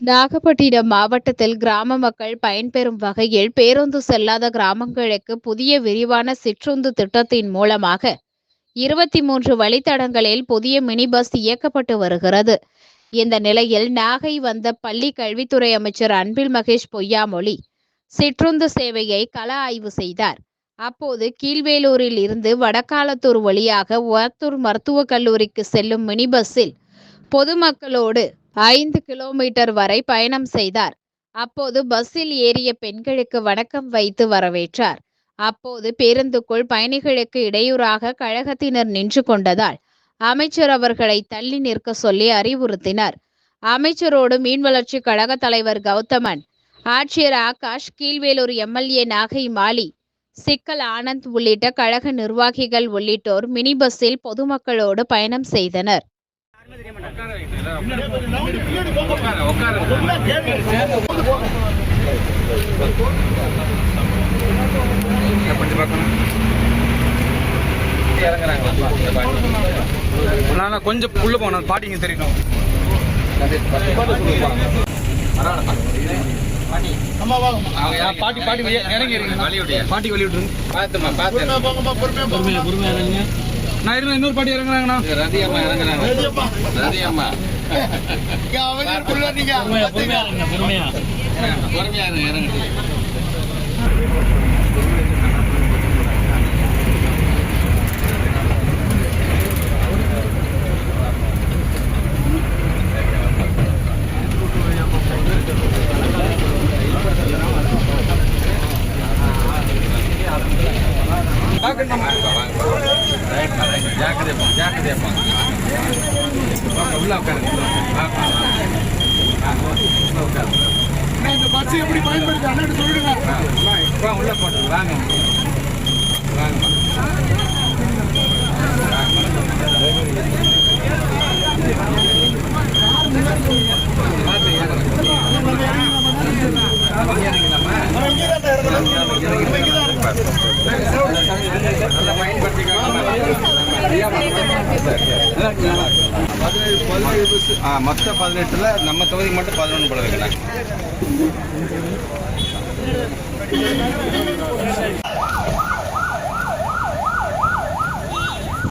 நாகப்பட்டினம் மாவட்டத்தில் கிராம மக்கள் பயன்பெறும் வகையில் பேருந்து செல்லாத கிராமங்களுக்கு புதிய விரிவான சிற்றுந்து திட்டத்தின் மூலமாக இருபத்தி மூன்று வழித்தடங்களில் புதிய மினி பஸ் இயக்கப்பட்டு வருகிறது. இந்த நிலையில் நாகை வந்த பள்ளி கல்வித்துறை அமைச்சர் அன்பில் மகேஷ் பொய்யாமொழி சிற்றுந்து சேவையை கள ஆய்வு செய்தார். அப்போது கீழ்வேலூரில் இருந்து வடக்காலத்தூர் வழியாக ஒரத்தூர் மருத்துவக் கல்லூரிக்கு செல்லும் மினி பஸ்ஸில் பொதுமக்களோடு ஐந்து கிலோமீட்டர் வரை பயணம் செய்தார். அப்போது பஸ்ஸில் ஏறிய பெண்களுக்கு வணக்கம் வைத்து வரவேற்றார். அப்போது பேருந்துக்குள் பயணிகளுக்கு இடையூறாக கழகத்தினர் நின்று கொண்டதால் அமைச்சர் அவர்களை தள்ளி நிற்க சொல்லி அறிவுறுத்தினார். அமைச்சரோடு மீன் வளர்ச்சி கழக தலைவர் கௌதமன் ஆட்சியர் ஆகாஷ் கீழ்வேலூர் எம்எல்ஏ நாகை மாலி சிக்கல் ஆனந்த் உள்ளிட்ட கழக நிர்வாகிகள் உள்ளிட்டோர் மினி பஸ்ஸில் பொதுமக்களோடு பயணம் செய்தனர். நான் கொஞ்சம் உள்ள போனேன் பாட்டிங்க தெரியணும் பாட்டி பாட்டி இறங்கி பாட்டி வழி விட்டுருங்க பாத்துமா பாத்து பொறுமையா பொறுமையா இறங்குங்க நான் இருங்க இன்னொரு பாட்டி இறங்குறாங்கண்ணா. ரதியம்மா இறங்குறாங்க. ரதியம்மா பொறுமையா பொறுமையா இறங்குங்க பொறுமையா பொறுமையா இருங்க இறங்குங்க ஜாக்கிரதைப்பா ஜாக்கிரதைப்பா உள்ள உட்காருங்க வாப்பா. இந்த பஸ் எப்படி பயன்படுத்தி அண்ணன் சொல்லிடுங்க உள்ள போட்டு வாங்க வாங்க மொத்த பதினெட்டுல நம்ம தொகுதி மட்டும் பதினொன்று போல வைக்கலாம்